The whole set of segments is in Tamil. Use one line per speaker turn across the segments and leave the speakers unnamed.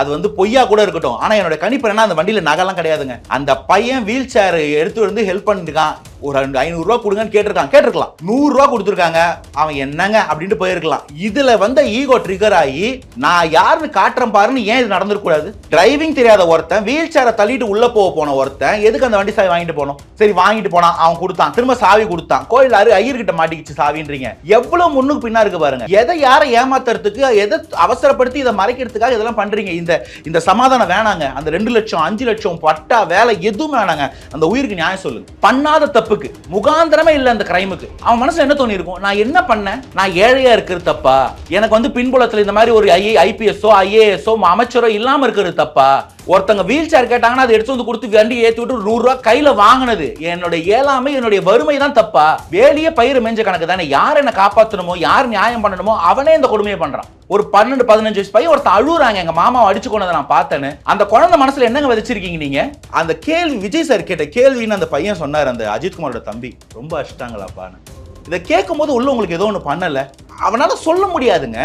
அது வந்து பொய்யா கூட இருக்கட்டும். ஆனா என்னோட கணிப்பு என்ன? அந்த வண்டியில நகைலாம் கிடையாதுங்க. அந்த பையன் வீல் சேர் எடுத்து வந்து ஹெல்ப் பண்ணிருக்கான் ஒரு ரெண்டு ஐநூறுரூவா கொடுங்கன்னு கேட்டிருக்கான். கேட்டிருக்கலாம். நூறுரூவா கொடுத்துருக்காங்க. அவன் என்னங்க அப்படின்ட்டு போயிருக்கலாம். இதுல வந்த ஈகோ ட்ரிகர் ஆகி நான் யாருன்னு காட்டுறேன் பாருன்னு ஏன் இது நடந்துருக்கூடாது டிரைவிங் தெரியாத ஒருத்தன் வீல் சேரை தள்ளிட்டு உள்ள போக போன ஒருத்தன் எதுக்கு அந்த வண்டி சாவி வாங்கிட்டு போனோம்? சரி வாங்கிட்டு போனான் அவன் கொடுத்தான். திரும்ப சாவி கொடுத்தான். கோயில் ஆறு ஐயர்கிட்ட மாட்டிக்கிச்சு சாவின்றீங்க. எவ்வளவு முன்னுக்கு பின்னா இருக்கு பாருங்க. எதை யாரை ஏமாத்துறதுக்கு எதை அவசரப்படுத்தி இதை மறைக்கிறதுக்காக இதெல்லாம் பண்றீங்க? இந்த இந்த சமாதானம் வேணாங்க. அந்த ரெண்டு லட்சம் அஞ்சு லட்சம் பட்டா வேலை எதுவும் வேணாங்க. அந்த உயிருக்கு நியாயம் சொல்லுங்க. பண்ணாத தப்பு தப்புக்கு முகாந்திரமே இல்லை அந்த கிரைமுக்கு அவன் மனசுல என்ன தோணி இருக்கும் நான் என்ன பண்ணேன்? நான் ஏழையா இருக்கிறது தப்பா? எனக்கு வந்து பின்புலத்துல இந்த மாதிரி ஒரு ஐஏ ஐபிஎஸ்ஓ ஐஏஎஸ்ஓ அமைச்சரோ இல்லாம இருக்கிறது தப்பா? ஒருத்தங்க வீல் சேர் கேட்டாங்கன்னா அதை எடுத்து வந்து கொடுத்து வண்டி ஏத்தி விட்டு நூறு ரூபா கையில வாங்கினது. என்னுடைய ஏழாமை என்னுடைய வறுமை தான் தப்பா? வேலையே பயிர் மேஞ்ச கணக்கு தானே. யார் என்ன காப்பாற்றணுமோ யார் நியாயம் பண்ணணுமோ அவனே இந்த கொடுமையை பண்றான். ஒரு பன்னெண்டு பதினஞ்சு வயசு பையன் ஒருத்தன் அழுகுறாங்க எங்க மாமாவை அடிச்சு கொண்டதை நான் பார்த்தேன்னு. அந்த குழந்தை மனசுல என்னங்க விதைச்சிருக்கீங்க நீங்க? அந்த கேள்வி விஜய் சார் கேட்ட கேள்வின்னு அந்த பையன் சொன்னார் அந்த அஜித்குமாரோட தம்பி. ரொம்ப அஷ்டாங்களாப்பான்னு இதை கேட்கும் போது உள்ள உங்களுக்கு ஏதோ ஒன்று பண்ணல. அவனால சொல்ல முடியாதுங்க.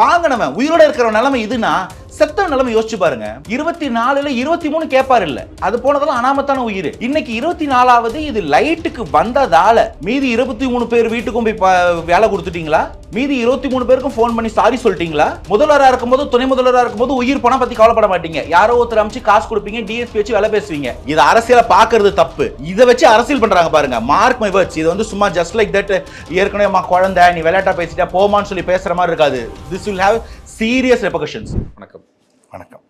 வாங்கினவன் உயிரோட இருக்கிற நிலைமை இதுனா செத்த நிலைமை யோசிச்சு பாருங்க. இருபத்தி நாலுல இருபத்தி மூணு கேப்பார் இல்ல. அது போனதெல்லாம் அனாமத்தான உயிர். இன்னைக்கு இருபத்தி நாலாவது இது லைட்டுக்கு வந்ததால மீதி இருபத்தி மூணு பேர் வீட்டுக்கும் போய் வேலை கொடுத்துட்டீங்களா? மீதி இருபத்தி மூணு பேருக்கும் ஃபோன் பண்ணி சாரி சொல்லிட்டீங்களா? முதல்வரா இருக்கும்போது துணை முதல்வரா இருக்கும்போது உயிர் பணம் பத்தி கவலைப்பட மாட்டீங்க. யாரோ ஒருத்தர் அமைச்சு காசு கொடுப்பீங்க டிஎஸ்பி வச்சு வேலை பேசுவீங்க. இது அரசியல பாக்குறது தப்பு. இதை வச்சு அரசியல் பண்றாங்க பாருங்க. மார்க் மை வேர்ட்ஸ் இது வந்து சும்மா ஜஸ்ட் லைக் தட் ஏற்கனவே குழந்தை நீ விளையாட்டா பேசிட்டா போமான்னு சொல்லி பேசுற மாதிரி இருக்காது. This will have serious repercussions
வணக்கம்.
வணக்கம்.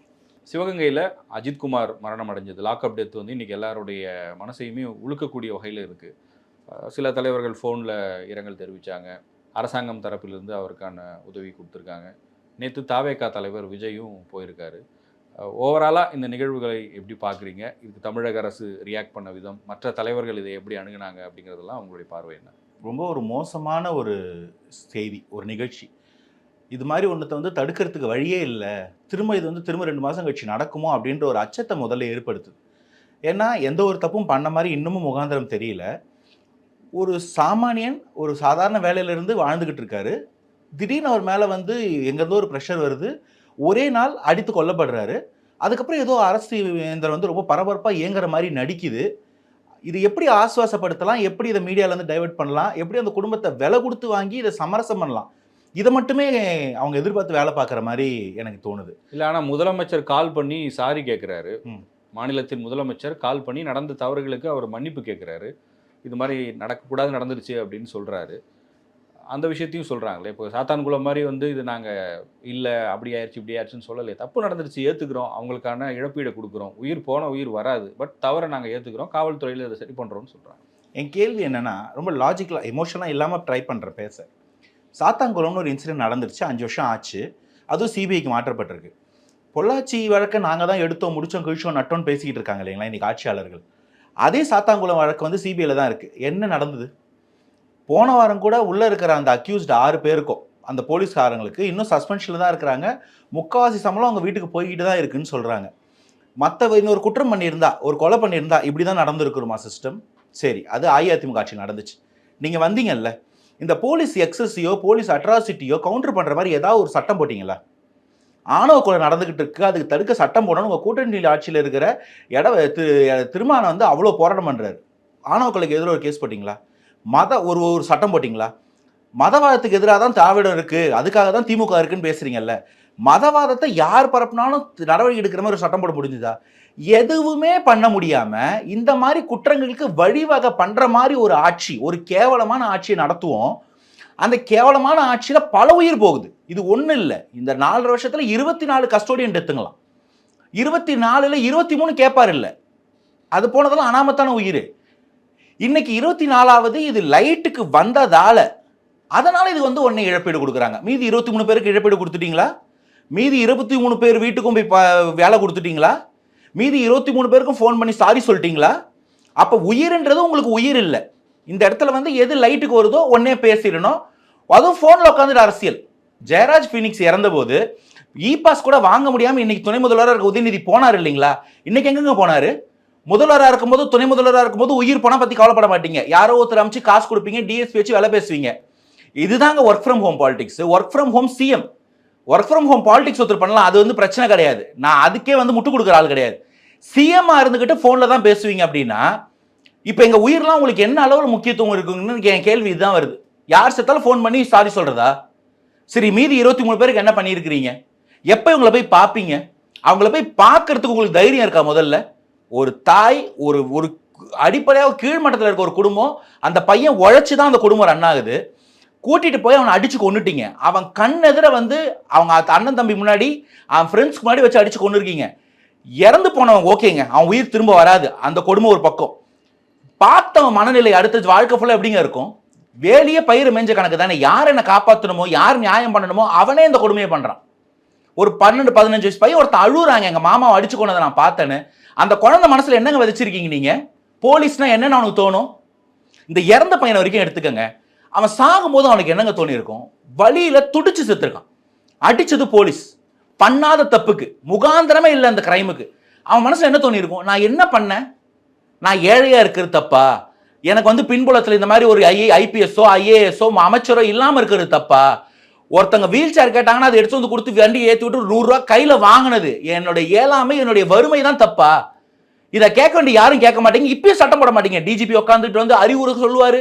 சிவகங்கையில் அஜித்குமார் மரணம் அடைஞ்சது. லாக்அப் டெத் வந்து இன்னைக்கு எல்லாருடைய மனசையுமே உழுக்கக்கூடிய வகையில் இருக்குது சில தலைவர்கள் ஃபோனில் இரங்கல் தெரிவித்தாங்க அரசாங்கம் தரப்பிலிருந்து அவருக்கான உதவி கொடுத்துருக்காங்க. நேற்று தாவேகா தலைவர் விஜயும் போயிருக்காரு. ஓவராலாக இந்த நிகழ்வுகளை எப்படி பார்க்குறீங்க? இதுக்கு தமிழக அரசு ரியாக்ட் பண்ண விதம் மற்ற தலைவர்கள் இதை எப்படி அணுகுனாங்க அப்படிங்கிறதெல்லாம் உங்களுடைய பார்வை என்ன?
ரொம்ப ஒரு மோசமான ஒரு செய்தி ஒரு நிகழ்ச்சி. இது மாதிரி ஒன்றத்தை வந்து தடுக்கிறதுக்கு வழியே இல்லை. திரும்ப இது வந்து திரும்ப ரெண்டு மாதம் கழிச்சு நடக்குமோ அப்படின்ற ஒரு அச்சத்தை முதல்ல ஏற்படுத்துது. ஏன்னா எந்த ஒரு தப்பும் பண்ண மாதிரி இன்னமும் முகாந்திரம் தெரியல. ஒரு சாமானியன் ஒரு சாதாரண வேலையிலிருந்து வாழ்ந்துக்கிட்டு இருக்காரு. திடீர்னு அவர் மேலே வந்து எங்கேருந்தோ ஒரு ப்ரெஷர் வருது. ஒரே நாள் அடித்து கொல்லப்படுறாரு. அதுக்கப்புறம் ஏதோ அரசு இயந்திரம் வந்து ரொம்ப பரபரப்பாக இயங்குற மாதிரி நடிக்குது. இது எப்படி ஆசுவாசப்படுத்தலாம் எப்படி இதை மீடியாலேருந்து டைவர்ட் பண்ணலாம்? எப்படி அந்த குடும்பத்தை விலை கொடுத்து வாங்கி இதை சமரசம் பண்ணலாம்? இதை மட்டுமே அவங்க எதிர்பார்த்து வேலை பார்க்குற மாதிரி எனக்கு தோணுது.
இல்லை ஆனால் முதலமைச்சர் கால் பண்ணி சாரி கேட்குறாரு. மாநிலத்தின் முதலமைச்சர் கால் பண்ணி நடந்த தவறுகளுக்கு அவர் மன்னிப்பு கேட்குறாரு இது மாதிரி நடக்கக்கூடாது நடந்துருச்சு அப்படின்னு சொல்கிறாரு அந்த விஷயத்தையும் சொல்கிறாங்களே இப்போ சாத்தான்குளம் மாதிரி வந்து இது நாங்கள் இல்லை அப்படி ஆயிடுச்சு இப்படி ஆயிடுச்சுன்னு சொல்லலையே தப்பு நடந்துருச்சு ஏற்றுக்கிறோம் அவங்களுக்கான இழப்பீடை கொடுக்குறோம். உயிர் போன உயிர் வராது. பட் தவறை நாங்கள் ஏற்றுக்கிறோம் காவல்துறையில் அதை சரி பண்ணுறோம்னு சொல்கிறாங்க
என் கேள்வி என்னன்னா ரொம்ப லாஜிக்கலாக எமோஷனலாக இல்லாமல் ட்ரை பண்ணுறேன் பேச. சாத்தாங்குளம்னு ஒரு இன்சிடென்ட் நடந்துருச்சு. அஞ்சு வருஷம் ஆச்சு. அதுவும் சிபிஐக்கு மாற்றப்பட்டிருக்கு. பொள்ளாச்சி வழக்கை நாங்கள் தான் எடுத்தோம் முடிச்சோம் கழிச்சோம் நட்டோம்னு பேசிக்கிட்டு இருக்காங்க இல்லைங்களா இன்றைக்கி ஆட்சியாளர்கள். அதே சாத்தாங்குளம் வழக்கு வந்து சிபிஐயில் தான் இருக்குது என்ன நடந்தது? போன வாரம் கூட உள்ளே இருக்கிற அந்த அக்யூஸ்ட் ஆறு பேருக்கும் அந்த போலீஸ்காரங்களுக்கு இன்னும் சஸ்பென்ஷனில் தான் இருக்கிறாங்க. முக்கால்வாசி சம்பளம் அவங்க வீட்டுக்கு போய்கிட்டு தான் இருக்குன்னு சொல்கிறாங்க மற்ற இன்னொரு குற்றம் பண்ணியிருந்தா ஒரு கொலை பண்ணியிருந்தா இப்படி தான் நடந்திருக்குமா சிஸ்டம் சரி அது அஇஅதிமுக ஆட்சி நடந்துச்சு. நீங்கள் வந்தீங்கல்ல இந்த போலீஸ் எக்ஸஸையோ போலீஸ் அட்ராசிட்டியோ கவுண்டர் பண்ணுற மாதிரி ஏதாவது ஒரு சட்டம் போட்டிங்களா ஆணவ கொலை நடந்துக்கிட்டு இருக்கு. அதுக்கு தடுக்க சட்டம் போடணும் உங்கள் கூட்டணி ஆட்சியில் இருக்கிற இட திரு திருமானம் வந்து அவ்வளோ போராட்டம் பண்ணுறாரு ஆணவ கொலைக்கு எதிராக ஒரு கேஸ் போட்டிங்களா? மத ஒரு ஒரு சட்டம் போட்டிங்களா? மதவாதத்துக்கு எதிராக தான் திராவிடம் இருக்குது அதுக்காக தான் திமுக இருக்குன்னு பேசுகிறீங்கல்ல மதவாதத்தை யார் பரப்புனாலும் நடவடிக்கை எடுக்கிற மாதிரி ஒரு சட்டம் போட முடிஞ்சுதா? எதுவுமே பண்ண முடியாம இந்த மாதிரி குற்றங்களுக்கு வழிவகை பண்ற மாதிரி ஒரு ஆட்சி ஒரு கேவலமான ஆட்சியை நடத்துவோம். அந்த கேவலமான ஆட்சியில பல உயிர் போகுது. இது ஒன்றும் இல்லை. இந்த நாலரை வருஷத்துல இருபத்தி நாலு கஸ்டோடியன் டெத்துங்களாம் இருபத்தி நாலுல இருபத்தி மூணு கேட்பாரு இல்லை. அது போனதெல்லாம் அனாமத்தான உயிர். இன்னைக்கு இருபத்தி நாலாவது இது லைட்டுக்கு வந்ததால அதனால இது வந்து உடனே இழப்பீடு கொடுக்குறாங்க. மீதி இருபத்தி மூணு பேருக்கு இழப்பீடு கொடுத்துட்டீங்களா? மீதி இருபத்தி மூணு பேர் வீட்டுக்கும் போய் ப- வேலை கொடுத்துட்டீங்களா? மீதி இருபத்தி மூணு பேருக்கும் ஃபோன் பண்ணி சாரி சொல்லிட்டீங்களா? அப்போ உயிர்ன்றது உங்களுக்கு உயிர் இல்லை. இந்த இடத்துல வந்து எது லைட்டுக்கு வருதோ ஒன்னே பேசிடணும். அதுவும் ஃபோனில் உட்காந்துட்டு அரசியல். ஜெயராஜ் ஃபீனிக்ஸ் இறந்தபோது இ பாஸ் கூட வாங்க முடியாமல் இன்னைக்கு துணை முதல்வராக இருக்க உதயநிதி போனார் இல்லைங்களா? இன்னைக்கு எங்கெங்க போனார்? முதல்வராக இருக்கும்போது துணை முதல்வராக இருக்கும்போது உயிர் போனால் பற்றி கவலைப்பட மாட்டீங்க. யாரோ ஒருத்தர் அமைச்சு காசு கொடுப்பீங்க டிஎஸ்பி வச்சு வேலை பேசுவீங்க. இதுதாங்க work from home politics work from home CM work from home politics ஒருத்தர் பண்ணலாம் அது வந்து பிரச்சனை கிடையாது. நான் அதுக்கே வந்து முட்டு கொடுக்குற ஆள் கிடையாது. சிஎம்மா இருந்துக்கிட்டு ஃபோனில் தான் பேசுவீங்க அப்படின்னா இப்போ எங்கள் உயிர்லாம் உங்களுக்கு என்ன அளவில் முக்கியத்துவம் இருக்குங்கன்னு என் கேள்வி இதுதான் வருது. யார் செத்தாலும் ஃபோன் பண்ணி சாரி சொல்கிறதா சரி மீதி இருபத்தி மூணு பேருக்கு என்ன பண்ணியிருக்கிறீங்க? எப்போ இவங்களை போய் பார்ப்பீங்க அவங்கள போய் பார்க்கறதுக்கு உங்களுக்கு தைரியம் இருக்கா முதல்ல? ஒரு தாய் ஒரு ஒரு அடிப்படையாக கீழ்மட்டத்தில் இருக்க ஒரு குடும்பம் அந்த பையன் உழைச்சி தான் அந்த குடும்பம் ரன் ஆகுது. கூட்டிகிட்டு போய் அவனை அடித்து கொண்டுட்டீங்க அவன் கண் எதிர வந்து அவங்க அண்ணன் தம்பி முன்னாடி அவன் ஃப்ரெண்ட்ஸ்க்கு முன்னாடி வச்சு அடித்து கொண்டு இருக்கீங்க இறந்து போனவன் ஓகேங்க. அவன் உயிர் திரும்ப வராது. அந்த கொடுமை ஒரு பக்கம். பார்த்தவன் மனநிலை அடுத்த வாழ்க்கை ஃபுல்லாக எப்படிங்க இருக்கும்? வேலையே பயிர் மேஞ்ச கணக்கு தானே. யார் என்ன காப்பாற்றணுமோ யார் நியாயம் பண்ணணுமோ அவனே இந்த கொடுமையை பண்ணுறான் ஒரு பன்னெண்டு பதினஞ்சு வயசு பையன் ஒருத்தன் அழுகுறாங்க எங்கள் மாமாவை அடிச்சு கொண்டதை நான் பார்த்தேன்னு. அந்த குழந்தை மனசில் என்னங்க விதைச்சிருக்கீங்க நீங்கள் போலீஸ்னால் என்னென்ன அவனுக்கு தோணும்? இந்த இறந்த பையனை வரைக்கும் எடுத்துக்கோங்க. அவன் சாகும்போது அவனுக்கு என்னங்க தோணி இருக்கும் துடிச்சு செத்துருக்கான். அடிச்சது போலீஸ். பண்ணாத தப்புக்கு முகாந்திரமே இல்லை அந்த கிரைமுக்கு அவன் மனசில் என்ன தோணியிருக்கும் நான் என்ன பண்ணேன்? நான் ஏழையாக இருக்கிறது தப்பா? எனக்கு வந்து பின்புலத்தில் இந்த மாதிரி ஒரு ஐ ஐபிஎஸ்ஸோ ஐஏஎஸ்ஸோ அமைச்சரோ இல்லாமல் இருக்கிறது தப்பா? ஒருத்தங்க வீல் சேர் கேட்டாங்கன்னா அதை எடுத்து வந்து கொடுத்து வண்டி ஏற்றி விட்டு நூறுரூவா கையில் வாங்கினது. என்னுடைய ஏழாமை என்னுடைய வறுமை தான் தப்பா? இதை கேட்க வேண்டிய யாரும் கேட்க மாட்டீங்க. இப்பயும் சட்டம் போட மாட்டீங்க. டிஜிபி உட்காந்துட்டு வந்து அறிவுரை சொல்லுவார்.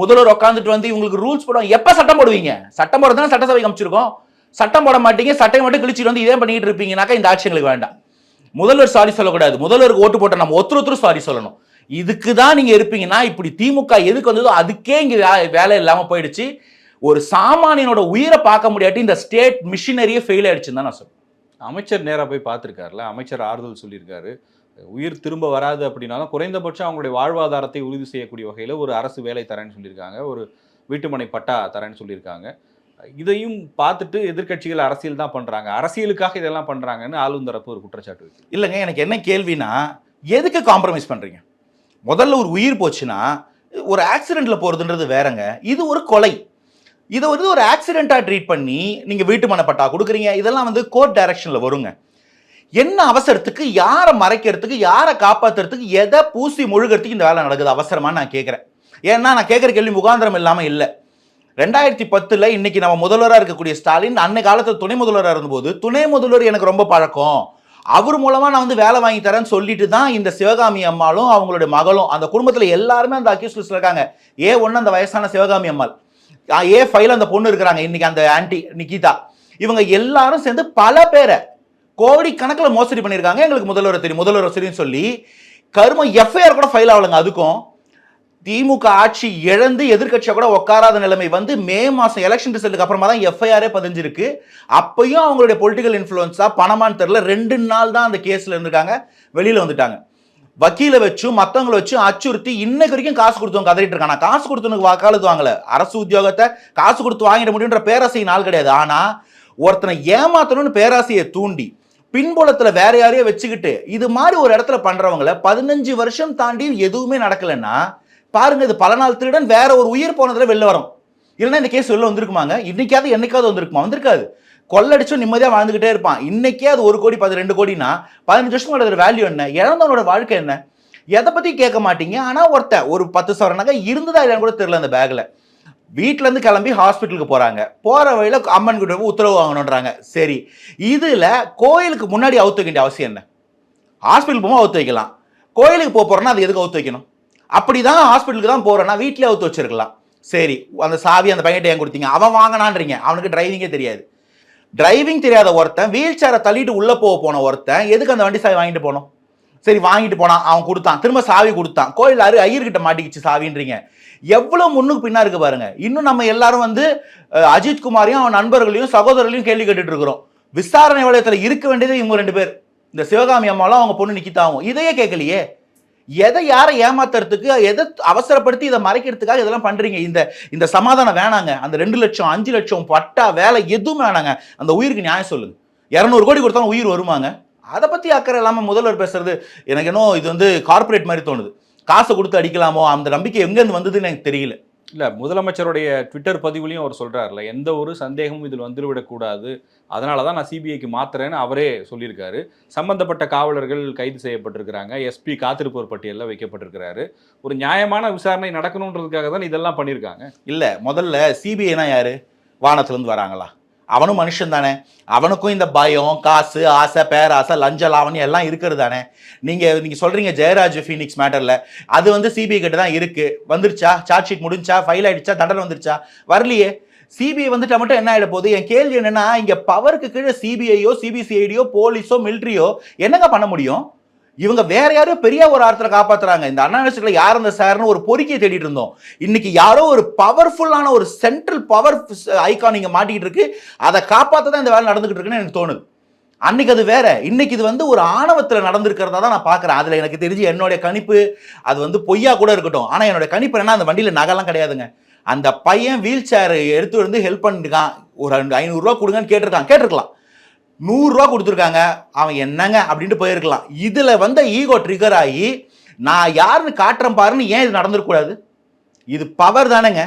முதல்வர் உட்காந்துட்டு வந்து இவங்களுக்கு ரூல்ஸ் போடுவாங்க. எப்போ சட்டம் போடுவீங்க? சட்டம் போடுறதுனா சட்டசபை அமைச்சிருக்கோம் சட்டம் போட மாட்டீங்க சட்டையை மட்டும் கிழிச்சிட்டு வந்து இதே பண்ணிட்டு இருப்பீங்கனாக்கா இந்த ஆட்சி எங்களுக்கு வேண்டாம். முதல்வர் சாரி சொல்லக்கூடாது. முதல்வருக்கு ஓட்டு போட்ட நம்ம ஒருத்தர் ஒருத்தர் சாரி சொல்லணும். இதுக்கு தான் நீங்க இருப்பீங்கன்னா இப்படி திமுக எதுக்கு வந்ததோ அதுக்கே இங்க வேலை இல்லாம போயிடுச்சு. ஒரு சாமானியனோட உயிரை பார்க்க முடியாட்டி இந்த ஸ்டேட் மிஷினரியே ஃபெயில் ஆயிடுச்சுன்னு தான் நான் சொல்றேன்.
அமைச்சர் நேராக போய் பார்த்துருக்காருல அமைச்சர் ஆறுதல் சொல்லியிருக்காரு. உயிர் திரும்ப வராது அப்படின்னாலும் குறைந்தபட்சம் அவங்களுடைய வாழ்வாதாரத்தை உறுதி செய்யக்கூடிய வகையில் ஒரு அரசு வேலை தரேன்னு சொல்லியிருக்காங்க. ஒரு வீட்டுமனை பட்டா தரேன்னு சொல்லியிருக்காங்க. இதையும் பார்த்துட்டு எதிர்க்கட்சிகள் அரசியல் தான் பண்றாங்க. அரசியலுக்காக இதெல்லாம் பண்றாங்கன்னு ஆளும் தரப்பு ஒரு குற்றச்சாட்டு
இல்லைங்க எனக்கு என்ன கேள்வினா எதுக்கு காம்ப்ரமைஸ் பண்றீங்க? முதல்ல ஒரு உயிர் போச்சுன்னா ஒரு ஆக்சிடென்ட்ல போறதுன்றது வேறங்க. இது ஒரு கொலை. இதை வந்து ஒரு ஆக்சிடெண்ட்டாக ட்ரீட் பண்ணி நீங்கள் வீட்டு மனப்பட்டா கொடுக்குறீங்க. இதெல்லாம் வந்து கோர்ட் டைரக்ஷனில் வருங்க. என்ன அவசரத்துக்கு யாரை மறைக்கிறதுக்கு யாரை காப்பாத்துறதுக்கு எதை பூசி முழுகிறதுக்கு இந்த வேலை நடக்குது? அவசரமாக நான் கேட்குறேன் ஏன்னா நான் கேட்குற கேள்வி முகாந்திரம் இல்லாமல் இல்லை. ரெண்டாயிரத்தி பத்தில் இன்னைக்கு நம்ம முதல்வராக இருக்கக்கூடிய ஸ்டாலின் அன்னை காலத்தில் துணை முதல்வராக இருந்தபோது துணை முதல்வர் எனக்கு ரொம்ப பழக்கம். அவர் மூலமாக நான் வந்து வேலை வாங்கி தரேன்னு சொல்லிட்டு தான் இந்த சிவகாமி அம்மாளும் அவங்களுடைய மகளும் அந்த குடும்பத்தில் எல்லாருமே அந்த அக்யூஸ் இருக்காங்க. ஏ ஒன்று அந்த வயசான சிவகாமி அம்மாள். ஏ ஃபைல் அந்த பொண்ணு இருக்கிறாங்க இன்னைக்கு அந்த ஆன்டி நிகிதா இவங்க எல்லாரும் சேர்ந்து பல பேரை கோடிக்கணக்கில் மோசடி பண்ணியிருக்காங்க. எங்களுக்கு முதல்வர் தெரியும் முதல்வர் தெரியும் சொல்லி கரும எஃப்ஐஆர் கூட ஃபைல் ஆகலைங்க அதுக்கும். திமுக ஆட்சி இழந்து எதிர்க்கட்சியா கூட உட்காராத நிலைமை வந்து மே மாதம் எலெக்ஷன் ரிசல்ட்டுக்கு அப்புறமா தான் எஃப்ஐஆரே பதிஞ்சிருக்கு. அப்பையும் அவங்களுடைய பொலிட்டிக்கல் இன்ஃப்ளூயன்ஸா பணமான்னு தெரில ரெண்டு நாள் தான் அந்த கேஸில் இருந்திருக்காங்க. வெளியில் வந்துட்டாங்க. வக்கீலை வச்சும் மற்றவங்களை வச்சும் அச்சுறுத்தி இன்னைக்கு வரைக்கும் காசு கொடுத்தவங்க கதறிட்டு இருக்காங்க. காசு கொடுத்தவனுக்கு வாக்காளத்து வாங்கல. அரசு உத்தியோகத்தை காசு கொடுத்து வாங்கிட முடியுன்ற பேராசை நாள் கிடையாது. ஆனா ஒருத்தனை ஏமாத்தணும்னு பேராசையை தூண்டி பின்புலத்தில் வேற யாரையோ வச்சுக்கிட்டு இது மாதிரி ஒரு இடத்துல பண்ணுறவங்கள பதினஞ்சு வருஷம் தாண்டி எதுவுமே நடக்கலைன்னா பாருங்க இது பல நாள் திருடன் வேற ஒரு உயிர் போனதில் வெளில வரும். இல்லைன்னா இந்த கேஸ் வெளில வந்திருக்குமாங்க? இன்னைக்காவது என்னைக்காவது வந்திருக்குமா? வந்திருக்காது. கொள்ளடிச்சும் நிம்மதியாக வாழ்ந்துகிட்டே இருப்பான். இன்னைக்கே அது ஒரு கோடி பத்து ரெண்டு கோடினா பதினஞ்சு வருஷம் அதோட வேல்யூ என்ன? இழந்தவனோட வாழ்க்கை என்ன? எதை பற்றி கேட்க மாட்டீங்க. ஆனால் ஒருத்தன் ஒரு பத்து சவர நகை இருந்ததா இல்லைன்னு கூட தெரியல அந்த பேக்கில் வீட்டிலேருந்து இருந்து கிளம்பி ஹாஸ்பிட்டலுக்கு போகிறாங்க போகிற வழியில் அம்மன் கிட்ட போய் உத்தரவு வாங்கணுன்றாங்க. சரி. இதில் கோயிலுக்கு முன்னாடி அவுத்து வைக்க வேண்டிய அவசியம் என்ன? ஹாஸ்பிட்டல் போகும்போது அவுத்து வைக்கலாம். கோயிலுக்கு போக அது எதுக்கு அவுத்து வைக்கணும்? அப்படிதான் ஹாஸ்பிட்டலுக்கு தான் போறேன்னா வீட்டிலே அவுத்து வச்சிருக்கலாம். சரி அந்த சாவி அந்த பையன்கிட்ட ஏன் கொடுத்தீங்க? அவன் வாங்கினான்றீங்க. அவனுக்கு டிரைவிங்கே தெரியாது. டிரைவிங் தெரியாத ஒருத்தன் வீல் சேரை தள்ளிட்டு உள்ளே போக போன ஒருத்தன் எதுக்கு அந்த வண்டி சாவி வாங்கிட்டு போனோம்? சரி வாங்கிட்டு போனான் அவன் கொடுத்தான். திரும்ப சாவி கொடுத்தான். கோயில் அரு ஐயர்கிட்ட மாட்டிக்கிச்சு சாவின்றீங்க. எவ்வளோ முன்னுக்கு பின்னா இருக்கு பாருங்க. இன்னும் நம்ம எல்லாரும் வந்து அஜித்குமாரையும் அஜித் குமாரையும் அவன் நண்பர்களையும் சகோதரர்களையும் கேள்வி கேட்டுட்டு இருக்கிறோம் விசாரணை வளையத்தில் இருக்க வேண்டியது இவங்க ரெண்டு பேர். இந்த சிவகாமி அம்மாவும் அவங்க பொண்ணு நிக்கிதாவும். இதையே கேட்கலையே. எதை யாரை ஏமாத்துறதுக்கு எதை அவசரப்படுத்தி இதை மறைக்கிறதுக்காக இதெல்லாம் பண்றீங்க? இந்த இந்த சமாதானம் வேணாங்க. அந்த ரெண்டு லட்சம் அஞ்சு லட்சம் பட்டா வேலை எதுவும் வேணாங்க. அந்த உயிருக்கு நியாயம் சொல்லுங்க. இரநூறு கோடி கொடுத்தாலும் உயிர் வருமாங்க. அதை பத்தி அக்கறை இல்லாம முதல்வர் பேசுறது எனக்கு என்னோ இது வந்து கார்ப்பரேட் மாதிரி தோணுது. காசை கொடுத்து அடிக்கலாமோ? அந்த நம்பிக்கை எங்கேருந்து வந்ததுன்னு எனக்கு தெரியல.
இல்லை முதலமைச்சருடைய ட்விட்டர் பதிவுலையும் அவர் சொல்கிறார்ல எந்த ஒரு சந்தேகமும் இதில் வந்துவிடக்கூடாது. அதனால தான் நான் சிபிஐக்கு மாத்துறேன்னு அவரே சொல்லியிருக்காரு. சம்பந்தப்பட்ட காவலர்கள் கைது செய்யப்பட்டிருக்கிறாங்க. எஸ்பி காத்திருப்போர் பட்டியலில் வைக்கப்பட்டிருக்கிறாரு. ஒரு நியாயமான விசாரணை நடக்கணுன்றதுக்காக தான் இதெல்லாம் பண்ணியிருக்காங்க.
இல்லை முதல்ல சிபிஐனா யார்? வானத்துலேருந்து வராங்களா? அவனும் மனுஷன் தானே. அவனுக்கும் இந்த பயம் காசு ஆசை பேராசை லஞ்ச லாவணி எல்லாம் இருக்கிறது தானே. நீங்கள் நீங்கள் சொல்கிறீங்க ஜெயராஜ் ஃபீனிக்ஸ் மேட்டரில் அது வந்து சிபிஐ கிட்ட தான் இருக்குது வந்துருச்சா? சார்ஜ் ஷீட் முடிஞ்சா? ஃபைல் ஆகிடுச்சா தண்டனை வந்துருச்சா? வரலையே. சிபிஐ வந்துட்டா மட்டும் என்ன ஆகிட போகுது? என் கேள்வி என்னென்னா இங்கே பவருக்கு கீழே சிபிஐயோ சிபிசிஐடியோ போலீஸோ மிலிட்ரியோ என்னங்க பண்ண முடியும்? இவங்க வேற யாரோ பெரிய ஒரு ஆர்த்தரை காப்பாத்துறாங்க. இந்த அனாலிஸ்ட்ல யார் அந்த சார்னு ஒரு பொறுக்கியை தேடிட்டு இருந்தோம். இன்னைக்கு யாரோ ஒரு பவர்ஃபுல்லான ஒரு சென்ட்ரல் பவர் ஐக்கான் இங்கே மாட்டிக்கிட்டு இருக்கு. அதை காப்பாற்ற தான் இந்த வேலை நடந்துகிட்டு இருக்குன்னு எனக்கு தோணுது. அன்னைக்கு அது வேற. இன்னைக்கு இது வந்து ஒரு ஆணவத்தில் நடந்திருக்கிறதா தான் நான் பார்க்குறேன். அதில் எனக்கு தெரிஞ்சு என்னுடைய கணிப்பு அது வந்து பொய்யா கூட இருக்கட்டும். ஆனால் என்னோட கணிப்பு என்ன அந்த வண்டியில் நகைலாம் கிடையாதுங்க. அந்த பையன் வீல் சேர் எடுத்து வந்து ஹெல்ப் பண்ணிருக்கான் ஒரு ஐநூறுரூவா கொடுங்கன்னு கேட்டிருக்கான். கேட்டிருக்கலாம். நூறுரூவா கொடுத்துருக்காங்க. அவன் என்னங்க அப்படின்ட்டு போயிருக்கலாம். இதில் வந்த ஈகோ ட்ரிகர் ஆகி நான் யாருன்னு காட்டுறேன் பாருன்னு ஏன் இது நடந்துருக்கூடாது இது பவர் தானேங்க.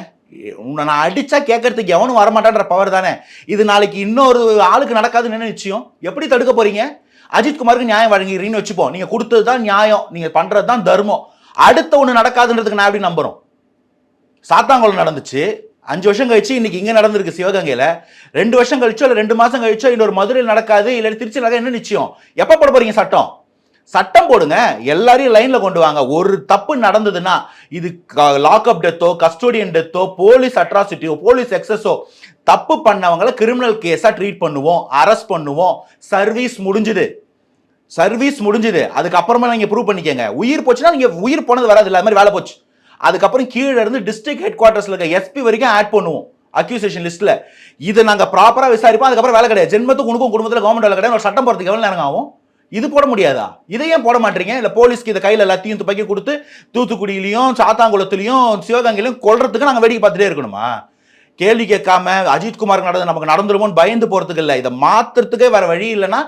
உன்னை நான் அடித்தா கேட்கறதுக்கு எவனும் வரமாட்டான்ற பவர் தானே. இது நாளைக்கு இன்னொரு ஆளுக்கு நடக்காதுன்னு நிச்சயம்? எப்படி தடுக்க போறீங்க? அஜித்குமாருக்கு நியாயம் வழங்குறீங்கன்னு வச்சுப்போம். நீங்கள் கொடுத்தது தான் நியாயம். நீங்கள் பண்ணுறது தான் தர்மம். அடுத்த ஒன்று நடக்காதுன்றதுக்கு நான் எப்படி நம்புகிறோம் சாத்தாங்குளம் நடந்துச்சு. அஞ்சு வருஷம் கழிச்சு இன்னைக்கு இங்கே நடந்திருக்கு சிவகங்கையில். ரெண்டு வருஷம் கழிச்சோ இல்லை ரெண்டு மாதம் கழிச்சோ இன்னொரு மதுரையில் நடக்காது இல்லை திருச்சி நடக்க என்ன நிச்சயம்? எப்போ போட போறீங்க சட்டம்? சட்டம் போடுங்க. எல்லாரையும் லைனில் கொண்டு வாங்க. ஒரு தப்பு நடந்ததுன்னா இது லாக்அப் டெத்தோ கஸ்டோடியன் டெத்தோ போலீஸ் அட்ராசிட்டியோ போலீஸ் எக்ஸஸோ தப்பு பண்ணவங்கள கிரிமினல் கேஸாக ட்ரீட் பண்ணுவோம் அரெஸ்ட் பண்ணுவோம். சர்வீஸ் முடிஞ்சுது. சர்வீஸ் முடிஞ்சுது. அதுக்கப்புறமா நீங்கள் ப்ரூவ் பண்ணிக்கங்க. உயிர் போச்சுன்னா நீங்கள் உயிர் போனது வராது. இல்லை அது மாதிரி வேலை போச்சு. அதுக்கப்புறம் கீழே இருந்து டிஸ்ட்ரிக்ட் ஹெட் குவார்ட்டர்ஸ்ல இருக்க எஸ்பி வரைக்கும் ஆட் பண்ணுவோம். அக்யூசேஷன் லிஸ்ட்ல இதை நாங்க ப்ராப்பரா விசாரிப்போம். அதுக்கப்புறம் வேலை கிடையாது. ஜென்மத்துக்கு உனக்கும் குடும்பத்தில் கவர்மெண்ட் வேலை கிடையாது. சட்டம் போறதுக்கு எவ்வளவு நேரம் ஆகும்? இது போட முடியாதா? இதை ஏன் போட மாட்டீங்க? இல்ல போலீஸ்க்கு இதை கையில எல்லாத்தையும் துப்பாக்கி கொடுத்து தூத்துக்குடியிலையும் சாத்தாங்குளத்துலையும் சிவகங்கையிலையும் கொள்றதுக்கு நாங்க வேடிக்கை பார்த்துட்டே இருக்கணுமா? கேள்வி கேட்காம அஜித்குமார் நடந்து நமக்கு நடந்துருமோன்னு பயந்து போகிறதுக்கு இல்லை. இதை மாற்றுறதுக்கே வேறு வழி இல்லைன்னா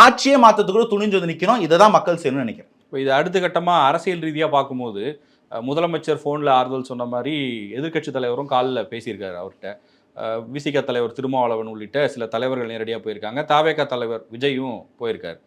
ஆட்சியே மாத்துறதுக்கு துணிஞ்சு வந்து நிற்கணும் இதை தான் மக்கள் செய்யணும்னு நினைக்கிறேன்.
இப்போ இது அடுத்த கட்டமாக அரசியல் ரீதியாக பார்க்கும்போது முதலமைச்சர் ஃபோனில் ஆறுதல் சொன்ன மாதிரி எதிர்க்கட்சி தலைவரும் காலில் பேசியிருக்காரு அவர்கிட்ட. விசிக தலைவர் திருமாவளவன் உள்ளிட்ட சில தலைவர்கள் நேரடியாக போயிருக்காங்க. தாவேகா தலைவர் விஜயும் போயிருக்கார்.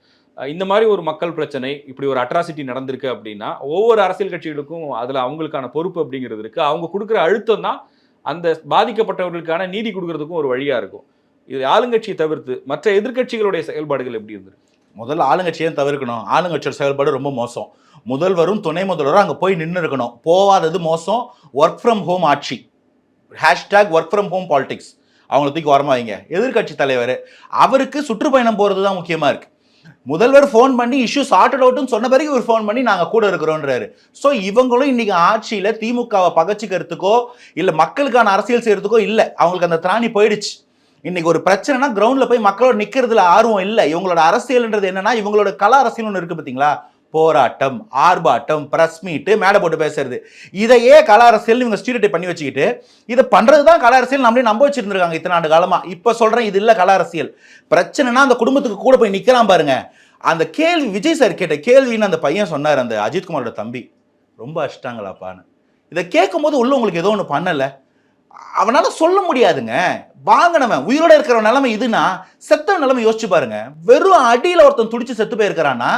இந்த மாதிரி ஒரு மக்கள் பிரச்சனை இப்படி ஒரு அட்ராசிட்டி நடந்திருக்கு அப்படின்னா ஒவ்வொரு அரசியல் கட்சிகளுக்கும் அதில் அவங்களுக்கான பொறுப்பு அப்படிங்கிறது இருக்குது அவங்க கொடுக்குற அழுத்தம் தான் அந்த பாதிக்கப்பட்டவர்களுக்கான நீதி கொடுக்கறதுக்கும் ஒரு வழியாக இருக்கும். இது ஆளுங்கட்சியை தவிர்த்து மற்ற எதிர்க்கட்சிகளுடைய செயல்பாடுகள் எப்படி இருந்திருக்கு?
முதல்ல ஆளுங்கட்சியை தவிர்க்கணும். ஆளுங்கட்சியோட செயல்பாடு ரொம்ப மோசம். முதல்வரும் துணை முதல்வரும் அங்கே போய் நின்று இருக்கணும் போகாதது மோசம். ஒர்க் ஃப்ரம் ஹோம் ஆட்சி. Hashtag work from home politics அவங்கள தூக்கி வரமா வைங்க. எதிர்க்கட்சி தலைவர் அவருக்கு சுற்றுப்பயணம் போகிறது தான் முக்கியமாக இருக்குது முதல்வர் ஃபோன் பண்ணி இஷ்யூ சார்ட்டட் அவுட்னு சொன்ன பிறகு இவர் ஃபோன் பண்ணி நாங்கள் கூட இருக்கிறோன்றாரு. ஸோ இவங்களும் இன்னைக்கு ஆட்சியில் திமுகவை பகச்சிக்கிறதுக்கோ இல்லை மக்களுக்கான அரசியல் செய்கிறதுக்கோ இல்லை. அவங்களுக்கு அந்த திராணி போயிடுச்சு. இன்னைக்கு ஒரு பிரச்சனைனா கிரவுண்டில் போய் மக்களோட நிற்கிறதுல ஆர்வம் இல்லை. இவங்களோட அரசியல்ன்றது என்னன்னா இவங்களோட கலா அரசியல் ஒன்று இருக்குது பார்த்தீங்களா போராட்டம் ஆர்ப்பாட்டம் ப்ரெஸ் மீட்டு மேடை போட்டு பேசுறது. இதையே கலாரசியல் இவங்க ஸ்டீரியோ பண்ணி வச்சுக்கிட்டு இதை பண்ணுறது தான் கலாரசியல் நம்மளே நம்ப வச்சுருந்துருக்காங்க இத்தனை ஆண்டு காலமாக இப்போ சொல்கிறேன் இது இல்லை கலாரசியல் பிரச்சனைனா அந்த குடும்பத்துக்கு கூட போய் நிற்கலாம் பாருங்க. அந்த கேள்வி விஜய் சார் கேட்ட கேள்வின்னு அந்த பையன் சொன்னார் அந்த அஜித்குமாரோட தம்பி. ரொம்ப அஷ்டாங்களாப்பான்னு. இதை கேட்கும்போது உள்ள உங்களுக்கு ஏதோ ஒன்று பண்ணலை? அவனால் சொல்ல முடியாதுங்க. வாங்கினவன் உயிரோட இருக்கிற நிலைமை இதுனா செத்த நிலைமை யோசிச்சு பாருங்க. வெறும் அடியில் ஒருத்தன் துடிச்சு செத்து போயிருக்கிறான்னா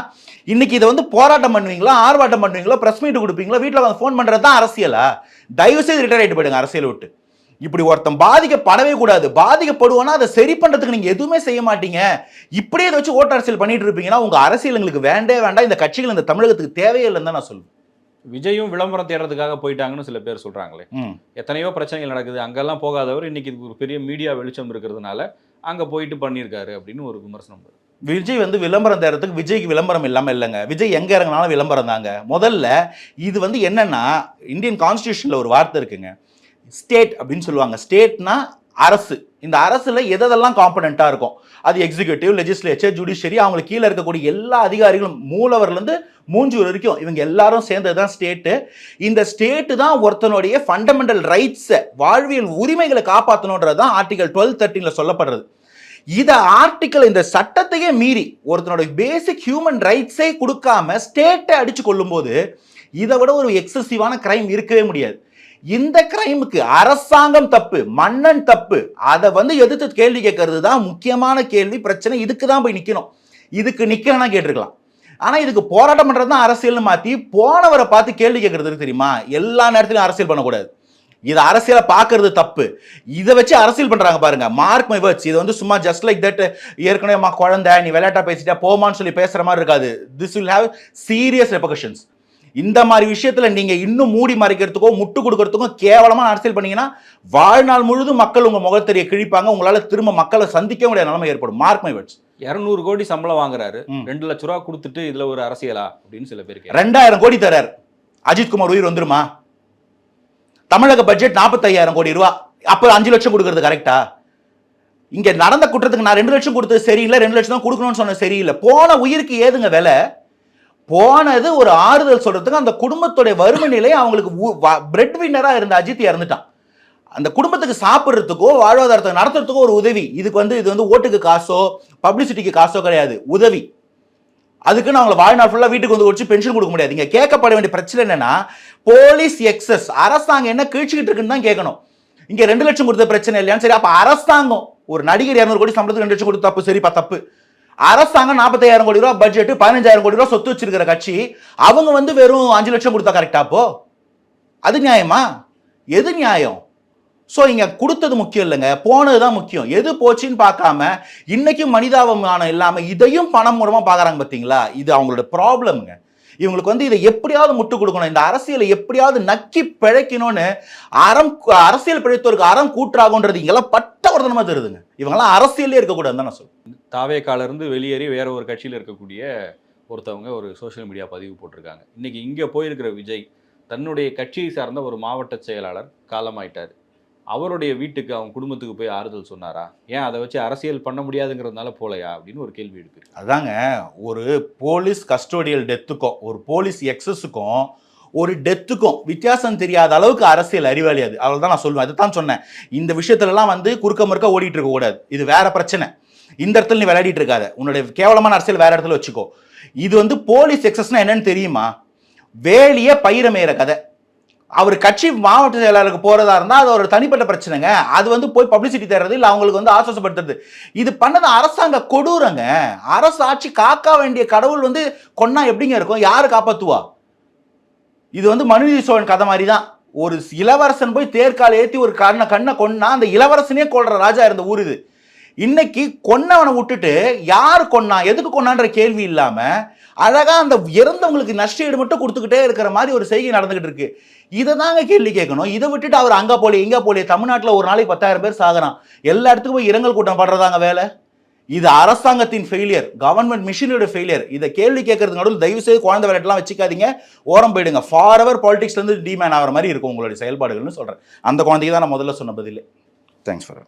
இன்னைக்கு இதை வந்து போராட்டம் பண்ணுவீங்களா ஆர்ப்பாட்டம் பண்ணுவீங்களா ப்ரெஸ் மீட் கொடுப்பீங்களா வீட்டில் வந்து ஃபோன் பண்ணுறது தான் அரசியலா? தயவு செய்து ரிட்டையர் ஆகிட்டு போயிடுங்க அரசியல் விட்டு. இப்படி ஒருத்தன் பாதிக்கப்படவே கூடாது. பாதிக்கப்படுவானா அதை சரி பண்ணுறதுக்கு நீங்கள் எதுவுமே செய்ய மாட்டீங்க. இப்படியே இதை வச்சு ஓட்டு அரசியல் பண்ணிட்டு இருப்பீங்கன்னா உங்கள் அரசியல் எங்களுக்கு வேண்டே வேண்டாம். இந்த கட்சிகள் இந்த தமிழகத்துக்கு தேவையே இல்லைன்னு தான் நான் சொல்லுவேன்
விஜயும் விளம்பரம் தேடுறதுக்காக போயிட்டாங்கன்னு சில பேர் சொல்றாங்களே.
ம்.
எத்தனையோ பிரச்சனைகள் நடக்குது. அங்கெல்லாம் போகாதவர் இன்னைக்கு இது ஒரு பெரிய மீடியா வெளிச்சம் இருக்கிறதுனால அங்க போயிட்டு பண்ணியிருக்காரு அப்படின்னு ஒரு விமர்சனம் வருது.
விஜய் வந்து விளம்பரம் தேடுறதுக்கு விஜய்க்கு விளம்பரம் இல்லாமல் இல்லைங்க. விஜய் எங்கே இறங்கினாலும் விளம்பரம் தாங்க. முதல்ல இது வந்து என்னன்னா இந்தியன் கான்ஸ்டியூஷனில் ஒரு வார்த்தை இருக்குங்க. ஸ்டேட் அப்படின்னு சொல்லுவாங்க. ஸ்டேட்னா அரசு. இந்த அரசில் எதெல்லாம் காம்பனண்ட்டாக இருக்கும்? அது எக்ஸிக்யூட்டிவ் லெஜிஸ்லேச்சர் ஜுடிஷியரி அவங்களுக்கு கீழே இருக்கக்கூடிய எல்லா அதிகாரிகளும் மூலவர்லேருந்து மூஞ்சூர் வரைக்கும் இவங்க எல்லாரும் சேர்ந்தது தான் ஸ்டேட்டு இந்த ஸ்டேட்டு தான் ஒருத்தனுடைய ஃபண்டமெண்டல் ரைட்ஸை வாழ்வியல் உரிமைகளை காப்பாற்றணுன்றது தான் ஆர்டிகல் டுவெல் தேர்ட்டீனில் சொல்லப்படுறது. இதை ஆர்டிக்கல் இந்த சட்டத்தையே மீறி ஒருத்தனோட பேசிக் ஹியூமன் ரைட்ஸே கொடுக்காம ஸ்டேட்டை அடிச்சு கொள்ளும்போது இதை விட ஒரு எக்ஸசிவான கிரைம் இருக்கவே முடியாது. இந்த கிரைமுக்கு அரசாங்கம் தப்பு மன்னன் தப்பு அதை வந்து எதிர்த்து கேள்வி கேட்கறது தான் முக்கியமான கேள்வி பிரச்சனை. இதுக்கு தான் போய் நிற்கணும் இதுக்கு நிற்கலன்னா கேட்டிருக்கலாம். ஆனால் இதுக்கு போராட்டம் பண்ணுறது தான் அரசியல்னு மாற்றி போனவரை பார்த்து கேள்வி கேட்கறது தெரியுமா? எல்லா நேரத்திலும் அரசியல் பண்ணக்கூடாது. இதை அரசியலை பார்க்கறது தப்பு. இதை வச்சு அரசியல் பண்ணுறாங்க பாருங்க. மார்க் மை வேர்ட்ஸ் இது வந்து சும்மா ஜஸ்ட் லைக் தட் ஏற்கனவே குழந்தை நீ விளையாட்டா பேசிட்டா போமான்னு சொல்லி பேசுகிற மாதிரி இருக்காது. This will have serious repercussions இந்த மாதிரி விஷயத்துல நீங்க இன்னும் மூடி மறைக்கிறதுக்கோ முட்டு கொடுக்கறதுக்கோ கேவலமா அரசியல் பண்ணீங்கன்னா வாழ்நாள் முழுதும் மக்கள் உங்க முகத்தெரிய கிழிப்பாங்க. உங்களால திரும்ப மக்களை சந்திக்க முடியாத நிலைமை ஏற்படும். மார்க் மை வேர்ட்ஸ்
இரநூறு கோடி சம்பளம் வாங்குறாரு. ரெண்டு லட்ச ரூபா கொடுத்துட்டு இதுல ஒரு அரசியலா? அப்படின்னு சில பேர் கேட்கறாங்க.
ரெண்டாயிரம் கோடி தரார் அஜித்குமார் உயிர் வந்துருமா? தமிழக பட்ஜெட் நாற்பத்தையாயிரம் கோடி ரூபா. அப்போ அஞ்சு லட்சம் கொடுக்கறது கரெக்டா இங்க நடந்த குற்றத்துக்கு நான் ரெண்டு லட்சம் கொடுத்தது சரியில்லை ரெண்டு லட்சம் தான் கொடுக்கணும்னு சொன்னது சரியில்லை. போன உயிருக்கு ஏதுங்க விலை? போனது ஒரு ஆறுதல் சொல்றதுக்கு அந்த குடும்பத்துடைய வறுமை நிலை அவங்களுக்கு பிரெட் வின்னரா இருந்த அஜித் இறந்துட்டான். அந்த குடும்பத்துக்கு சாப்பிட்றதுக்கோ வாழ்வாதாரத்தை நடத்துறதுக்கோ ஒரு உதவி. இதுக்கு வந்து இது வந்து ஓட்டுக்கு காசோ பப்ளிசிட்டிக்கு காசோ கிடையாது. உதவி. அதுக்குன்னு அவங்களை வாழ்நாள் ஃபுல்லாக வீட்டுக்கு வந்து வச்சு பென்ஷன் கொடுக்க முடியாது. இங்கே கேட்கப்பட வேண்டிய பிரச்சனை என்னன்னா போலீஸ் எக்ஸஸ் அரசாங்கம் என்ன கீழ்ச்சிக்கிட்டு இருக்குன்னு தான் கேட்கணும். இங்கே ரெண்டு லட்சம் கொடுத்த பிரச்சனை இல்லையான்னு சரி அப்போ அரசாங்கம் ஒரு நடிகர் இரநூறு கோடி சம்பளத்துக்கு ரெண்டு லட்சம் கொடுத்த தப்பு. சரிப்பா தப்பு. அரசாங்கம் நாற்பத்தாயிரம் கோடி ரூபா பட்ஜெட் பதினஞ்சாயிரம் கோடி ரூபா சொத்து வச்சிருக்கிற கட்சி அவங்க வந்து வெறும் அஞ்சு லட்சம் கொடுத்தா கரெக்டா அப்போ அது நியாயமா? எது நியாயம்? ஸோ இங்கே கொடுத்தது முக்கியம் இல்லைங்க. போனது தான் முக்கியம். எது போச்சுன்னு பார்க்காம இன்னைக்கும் மனிதாபமானம் இல்லாமல் இதையும் பணம் மூலமாக பார்க்குறாங்க பார்த்தீங்களா இது அவங்களோட ப்ராப்ளம்ங்க இவங்களுக்கு வந்து இதை எப்படியாவது முட்டு கொடுக்கணும். இந்த அரசியலை எப்படியாவது நக்கி பிழைக்கணும்னு அறம் அரசியல் பிழைத்தோருக்கு அறம் கூற்றாகுன்றது இங்கெல்லாம் பட்டவர்தனமா தெரியுதுங்க. இவங்கெல்லாம் அரசியலே இருக்கக்கூடாதுன்னு தான் நான் சொல்றேன்.
தாவேக்காலேருந்து வெளியேறி வேற ஒரு கட்சியில் இருக்கக்கூடிய ஒருத்தவங்க ஒரு சோஷியல் மீடியா பதிவு போட்டிருக்காங்க. இன்னைக்கு இங்கே போயிருக்கிற விஜய் தன்னுடைய கட்சியை சார்ந்த ஒரு மாவட்ட செயலாளர் காலமாயிட்டார். அவருடைய வீட்டுக்கு அவங்க குடும்பத்துக்கு போய் ஆறுதல் சொன்னாரா? ஏன் அதை வச்சு அரசியல் பண்ண முடியாதுங்கிறதுனால போலையா? அப்படின்னு ஒரு கேள்வி இருக்கு
அதாங்க ஒரு போலீஸ் கஸ்டோடியல் டெத்துக்கும் ஒரு போலீஸ் எக்ஸஸுக்கும் ஒரு டெத்துக்கும் வித்தியாசம் தெரியாத அளவுக்கு அரசியல் அறிவாளி அது. அவ்வளோ தான் நான் சொல்லுவேன். அதை தான் சொன்னேன். இந்த விஷயத்துலலாம் வந்து குறுக்க முறுக்க ஓடிட்டு இருக்க கூடாது. இது வேற பிரச்சனை. இந்த இடத்துல நீ விளையாடிட்டு இருக்காத. உன்னுடைய கேவலமான அரசியல் வேற இடத்துல வச்சுக்கோ. இது வந்து போலீஸ் எக்ஸஸ்னா என்னன்னு தெரியுமா? வேலிய பயிரமேற கதை. அவர் கட்சி மாவட்ட செயலாளருக்கு போறதா இருந்தா அது ஒரு தனிப்பட்ட பிரச்சனைங்க. அது வந்து போய் பப்ளிசிட்டி தர்றது இல்லை அவங்களுக்கு வந்து ஆசுவாசப்படுத்துறது. இது பண்ணது அரசாங்க கொடூரங்க. அரசு ஆட்சி காக்க வேண்டிய கடவுள் வந்து கொன்னா எப்படிங்க இருக்கும்? யாரு காப்பாத்துவா? இது வந்து மனுநீதி சோழன் கதை மாதிரி தான் ஒரு இளவரசன் போய் தேர்கால் ஏற்றி ஒரு கண்ணை கண்ணை கொன்னா அந்த இளவரசனே கொள்ற ராஜா இருந்த ஊர் இது. இன்னைக்கு கொன்னவனை விட்டுட்டு யார் கொன்னா எதுக்கு கொன்னான்ற கேள்வி இல்லாமல் அழகாக அந்த இறந்தவங்களுக்கு நஷ்டஈடு மட்டும் கொடுத்துக்கிட்டே இருக்கிற மாதிரி ஒரு செய்கை நடந்துகிட்டு இருக்கு. இதை தாங்க கேள்வி கேட்கணும். இதை விட்டுட்டு அவர் அங்கே போலி இங்கே போலி தமிழ்நாட்டில் ஒரு நாளைக்கு பத்தாயிரம் பேர் சாகுறான் எல்லா இடத்துக்கும் போய் இரங்கல் கூட்டம் படுறதாங்க வேலை. இது அரசாங்கத்தின் ஃபெயிலியர் கவர்மெண்ட் மிஷினோட ஃபெயிலியர் இதை கேள்வி கேட்கறது நடுவில் தயவு செய்து குழந்தை விளையாட்டுலாம் வச்சுக்காதீங்க. ஓரம் போயிடுங்க. ஃபார் அவர் பாலிடிக்ஸ்லேருந்து டிமேன் ஆகிற மாதிரி இருக்கும் உங்களுடைய செயல்பாடுகள்னு சொல்கிறேன் அந்த குழந்தைக்கு தான் நான் முதல்ல சொன்ன பதில். Thanks for